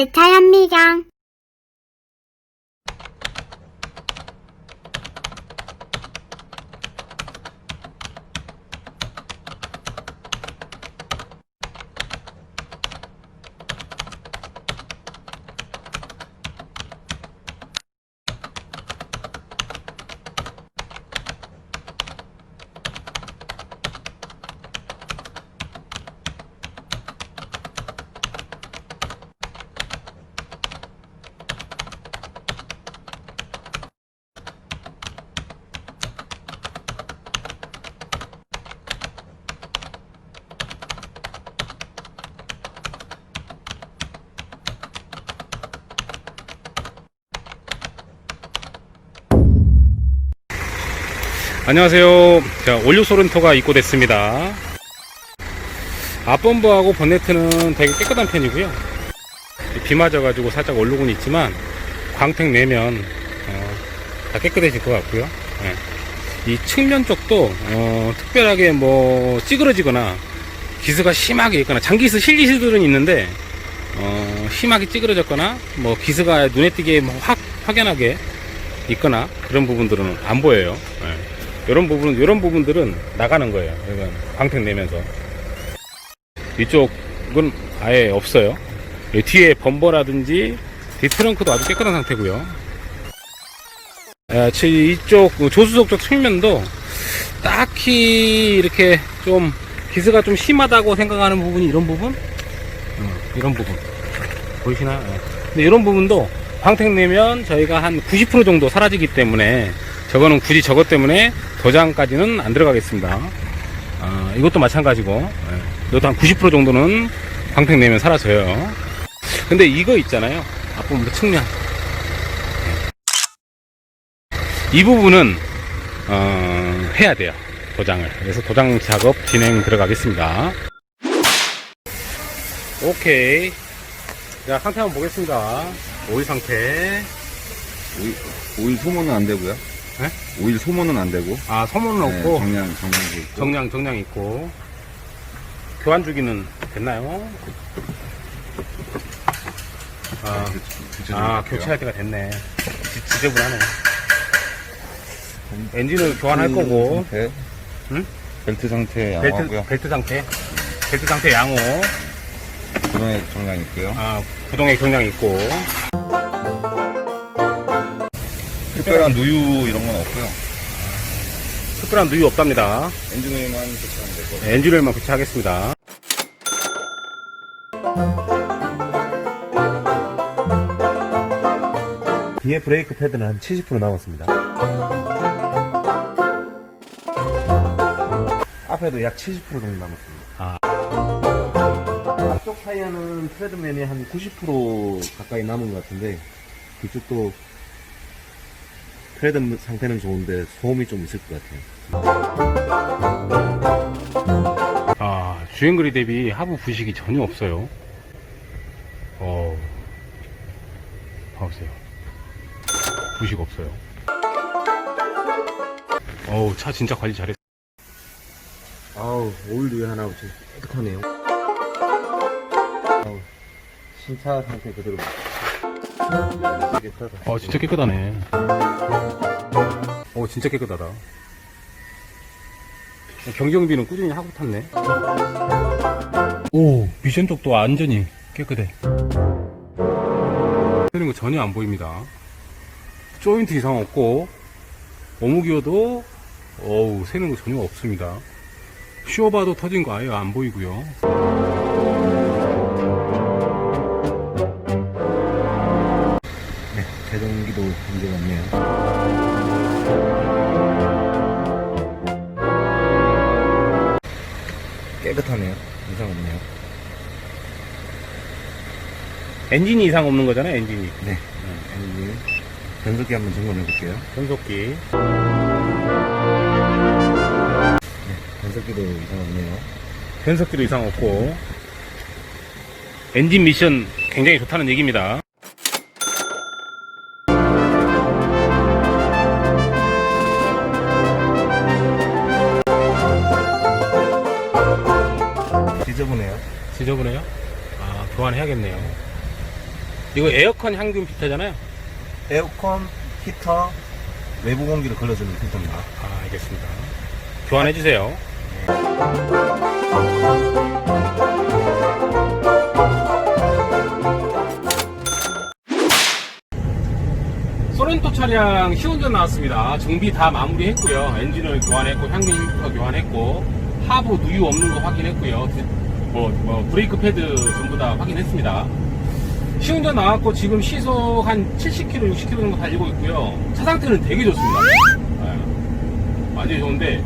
내차 현미경. 안녕하세요. 자, 올류 소렌토가 입고됐습니다. 앞범브하고 번네트는 되게 깨끗한 편이고요. 비 맞아가지고 살짝 얼룩은 있지만 광택 내면 어, 다 깨끗해질 것 같고요. 예. 이 측면 쪽도 어, 특별하게 뭐 찌그러지거나 기스가 심하게 있거나 장기스 실기스들은 있는데 어, 심하게 찌그러졌거나 뭐 기스가 눈에 띄게 뭐확 확연하게 있거나 그런 부분들은 안 보여요. 예. 이런 부분, 이런 부분들은 나가는 거예요. 이건 광택 내면서. 이쪽은 아예 없어요. 이 뒤에 범버라든지 뒤 트렁크도 아주 깨끗한 상태고요. 아, 치- 이쪽 조수석 쪽 측면도 딱히 이렇게 좀 기스가 좀 심하다고 생각하는 부분이 이런 부분, 음, 이런 부분 보이시나요? 예. 근데 이런 부분도 광택 내면 저희가 한 90% 정도 사라지기 때문에 저거는 굳이 저것 때문에 도장까지는 안 들어가겠습니다. 아, 이것도 마찬가지고 예. 이것도 한 90% 정도는 광택 내면 사라져요. 근데 이거 있잖아요. 앞부분 측면 예. 이 부분은 어, 해야 돼요. 도장을. 그래서 도장 작업 진행 들어가겠습니다. 오케이. 자, 상태 한번 보겠습니다. 오일 상태. 오일, 오일 소모는 안 되고요. 네? 오일 소모는 안 되고. 아, 소모는 네, 없고, 정량, 정량도 있고. 정량, 정량 있고. 교환 주기는 됐나요? 아, 네, 교체- 교체 좀 아. 교체할 때가 됐네. 지- 지저분하네. 엔진을 교환할 거고, 상태. 응? 벨트 상태 벨트, 양호하고요. 벨트 상태. 벨트 상태 양호. 구동에 정량 있고요. 아, 구동에 경량 있고. 특별한 누유 이런 건 없고요. 특별한 누유 없답니다. 엔진 오일만 교체하면 되고. 네, 엔진오일만 교체하겠습니다. 뒤에 브레이크 패드는 한 70% 남았습니다. 앞에도 약 70% 정도 남았습니다. 아. 앞쪽 타이어는 트레드맨이 한 90% 가까이 남은 것 같은데 뒤쪽도 트레드 상태는 좋은데 소음이 좀 있을 것 같아요. 아, 주행거리 대비 하부 부식이 전혀 없어요. 어, 봐보세요. 부식 없어요. 어우, 차 진짜 관리 잘했어. 아우 오일도 하나 없이 깨끗하네요. 아우 신차 상태 그대로. 어, 진짜 깨끗하네. 어, 진짜 깨끗하다. 경정비는 꾸준히 하고 탔네. 오, 미션 쪽도 완전히 깨끗해. 새는 거 전혀 안 보입니다. 조인트 이상 없고, 오무기어도, 어우, 새는 거 전혀 없습니다. 쇼바도 터진 거 아예 안 보이고요. 제동기도 문제가 없네요. 깨끗하네요. 이상 없네요. 엔진이 이상 없는 거잖아요, 엔진이. 네. 엔진 변속기 한번 점검해 볼게요. 변속기. 네, 변속기도 이상 없네요. 변속기도 이상 없고 엔진 미션 굉장히 좋다는 얘기입니다. 지저분해요. 지저분해요? 아 교환해야겠네요. 이거 에어컨 향균 필터잖아요. 에어컨, 히터, 외부 공기를 걸러주는 필터입니다. 아, 알겠습니다. 교환해 주세요. 소렌토 차량 시운전 나왔습니다. 정비 다 마무리했고요. 엔진을 교환했고 향균 필터 교환했고 하부 누유 없는 거 확인했고요. 뭐, 뭐 브레이크 패드 전부 다 확인했습니다. 시운전 나왔고 지금 시속 한 70km, 60km 정도 달리고 있고요. 차 상태는 되게 좋습니다. 네. 완전히 좋은데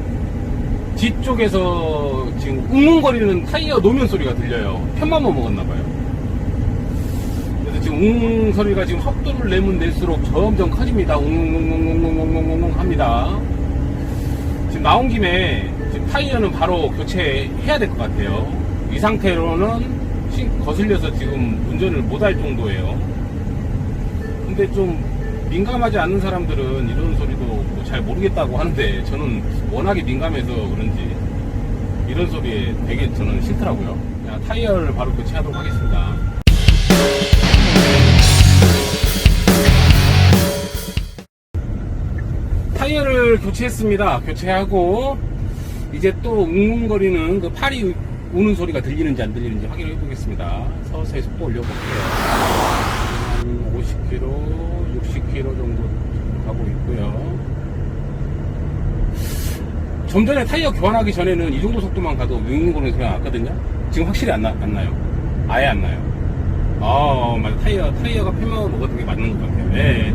뒤쪽에서 지금 웅웅거리는 타이어 노면 소리가 들려요. 편만만 먹었나봐요. 그래서 지금 웅웅 소리가 지금 속도를 내면 낼수록 점점 커집니다. 웅웅웅웅웅웅웅웅 합니다. 지금 나온 김에 지금 타이어는 바로 교체해야 될 것 같아요. 이 상태로는 신- 거슬려서 지금 운전을 못 할 정도예요. 근데 좀 민감하지 않는 사람들은 이런 소리도 뭐 잘 모르겠다고 하는데 저는 워낙에 민감해서 그런지 이런 소리에 되게 저는 싫더라고요. 그냥 타이어를 바로 교체하도록 하겠습니다. 타이어를 교체했습니다. 교체하고 이제 또 웅웅거리는 그 팔이 우는 소리가 들리는지 안 들리는지 확인해 보겠습니다. 서서히 속도 올려볼게요. 한 50km, 60km 정도 가고 있고요. 좀 전에 타이어 교환하기 전에는 이 정도 속도만 가도 윙윙거리는 소리가 났거든요. 지금 확실히 안, 나, 안 나요. 아예 안 나요. 아, 맞아. 타이어, 타이어가 편마을 먹었던 게 맞는 것 같아요. 네.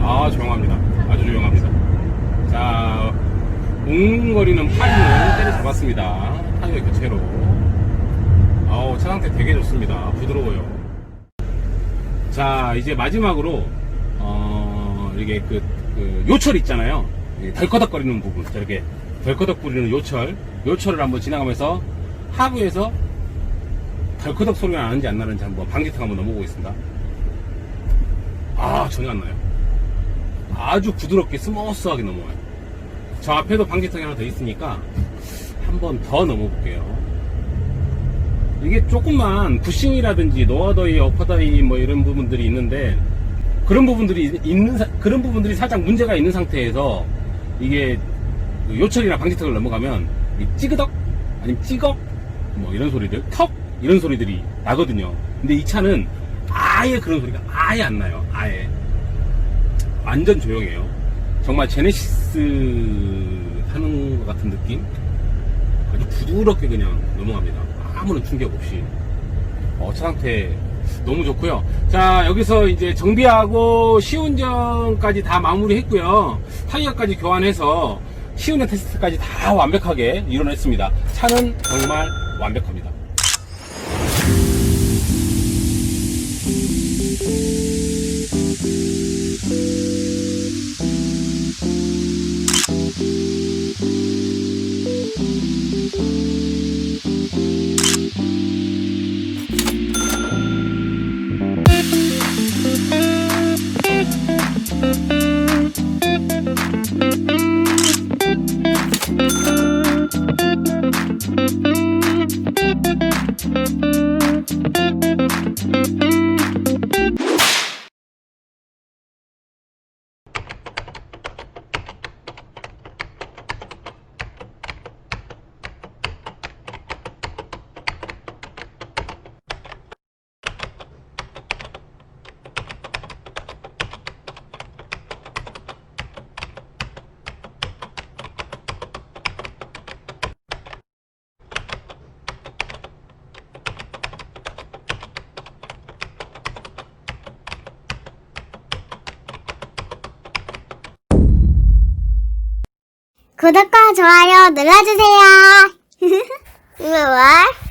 아, 조용합니다. 아주 조용합니다. 자, 웅웅거리는 파리는 때려잡았습니다. 타이어 교체로. 아우, 차 상태 되게 좋습니다. 부드러워요. 자, 이제 마지막으로, 어, 이게 그, 그 요철 있잖아요. 이 덜커덕거리는 부분. 저렇게 덜커덕거리는 요철. 요철을 한번 지나가면서 하부에서 덜커덕 소리가 나는지 안 나는지 한번 방지턱 한번 넘어보겠습니다. 아, 전혀 안 나요. 아주 부드럽게 스머스하게 넘어와요. 저 앞에도 방지턱이 하나 더 있으니까 한 번 더 넘어볼게요. 이게 조금만 부싱이라든지 노아더이, 어퍼다이 뭐 이런 부분들이 있는데 그런 부분들이 있는 사- 그런 부분들이 살짝 문제가 있는 상태에서 이게 그 요철이나 방지턱을 넘어가면 이 찌그덕 아니면 찌걱 뭐 이런 소리들 턱 이런 소리들이 나거든요. 근데 이 차는 아예 그런 소리가 아예 안 나요. 아예 완전 조용해요. 정말 제네시스 타는 것 같은 느낌? 아주 부드럽게 그냥 넘어갑니다. 아무런 충격 없이. 어, 차 상태 너무 좋고요. 자, 여기서 이제 정비하고 시운전까지 다 마무리 했고요. 타이어까지 교환해서 시운전 테스트까지 다 완벽하게 이뤄냈습니다. 차는 정말 완벽합니다. 구독과 좋아요 눌러주세요. 우와.